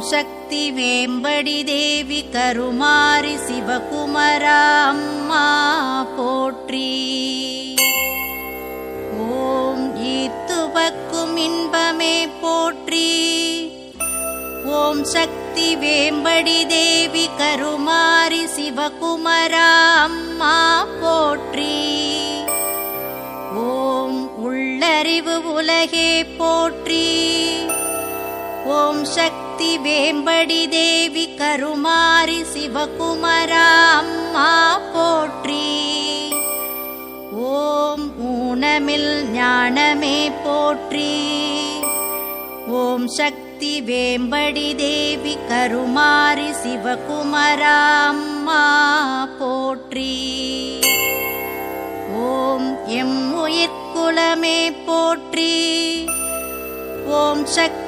சக்தி வேம்படி தேவி கருமாரி சிவகுமரா அம்மா போற்றி. ஓம் ஈத்துவக்கும் இன்பமே போற்றி. ஓம் சக்தி வேம்படி தேவி கருமாரி சிவகுமரா அம்மா போற்றி. ஓம் உள்ளறிவு உலகே போற்றி. ஓம் சக்தி வேம்படி தேவி கருமாரி சிவகுமரா அம்மா போற்றி ஓம் ஊனமில் ஞானமே போற்றி ஓம் சக்தி வேம்படி தேவி கருமாரி சிவகுமரா அம்மா போற்றி ஓம் எம் உயிர்குலமே போற்றி ஓம் சக்தி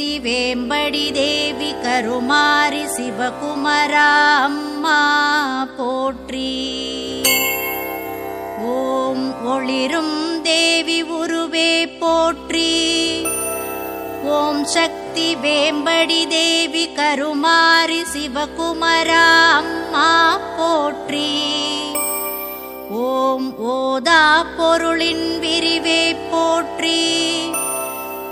வேம்படி தேவி கருமாரி சிவகுமரா அம்மா போற்றி. ஓம் ஒளிரும் தேவி உருவே போற்றி. ஓம் சக்தி வேம்படி தேவி கருமாரி சிவகுமரா அம்மா போற்றி. ஓம் ஓதா பொருளின் விரிவே போற்றி.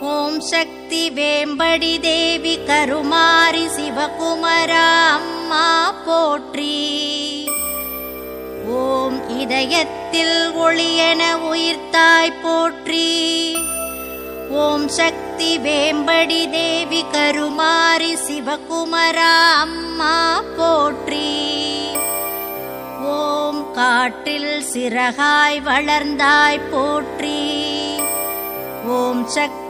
ஓம் சக்தி வேம்படி தேவி கருமாரி சிவகுமரா அம்மா போற்றி. ஓம் இதயத்தில் ஒளியென உயிர்த்தாய் போற்றி. ஓம் சக்தி வேம்படி தேவி கருமாரி சிவகுமரா அம்மா போற்றி. ஓம் காற்றில் சிறகாய் வளர்ந்தாய் போற்றி. ஓம் சக்தி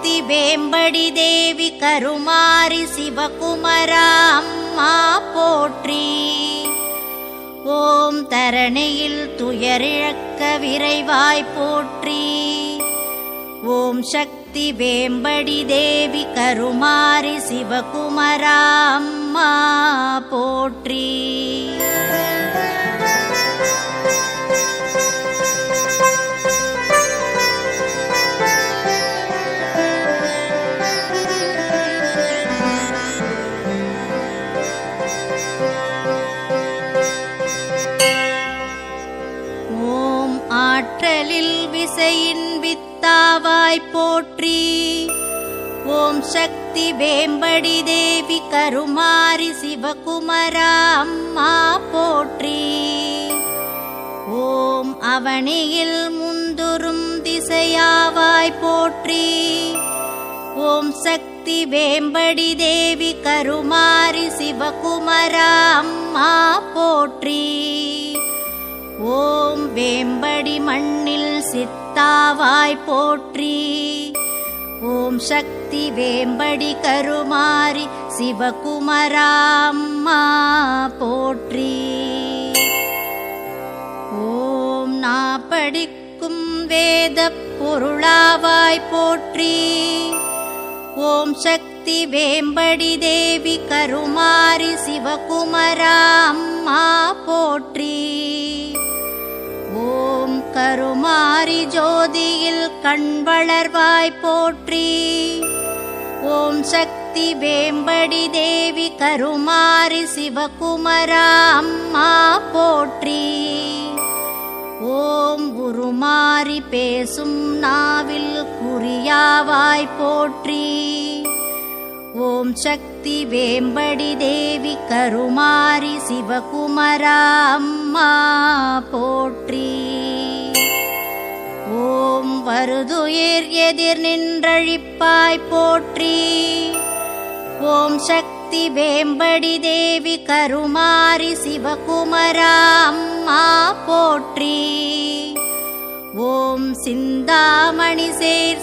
மூர்த்தி வேம்படி தேவி கருமாரி சிவகுமரா அம்மா போற்றி. ஓம் தரணியில் துயரிழக்க விரைவாய் போற்றி. ஓம் சக்தி வேம்படி தேவி கருமாரி சிவகுமரா அம்மா போற்றி. வித்தாவாய் போற்றி. ஓம் சக்தி வேம்படி தேவி கருமாரி சிவகுமரா அம்மா போற்றி. ஓம் அவனியில் முந்துரும் திசையாவாய் போற்றி. ஓம் சக்தி வேம்படி தேவி கருமாரி சிவகுமரா அம்மா போற்றி. ஓம் வேம்படி மண்ணில் சித்த கர்த்தாவாய் போற்றி. ஓம் சக்தி வேம்படி கருமாரி சிவகுமராம்மா போற்றி. ஓம் நா படிக்கும் வேத பொருளாவாய் போற்றி. ஓம் சக்தி வேம்படி தேவி கருமாரி சிவகுமரா கருமாரி ஜோதியில் கண் வளர்வாய் போற்றி. ஓம் சக்தி வேம்படி தேவி கருமாரி சிவகுமரா அம்மா போற்றி. ஓம் உருமாறி பேசும் நாவில் குறியாவாய் போற்றி. ஓம் சக்தி வேம்படி தேவி கருமாரி சிவகுமரா அம்மா போற்றி. வருதுயிர் எதிர் நின்றழிப்பாய் போற்றி. ஓம் சக்தி வேம்படி தேவி கருமாரி சிவகுமரா அம்மா போற்றி. ஓம் சிந்தாமணி சேர்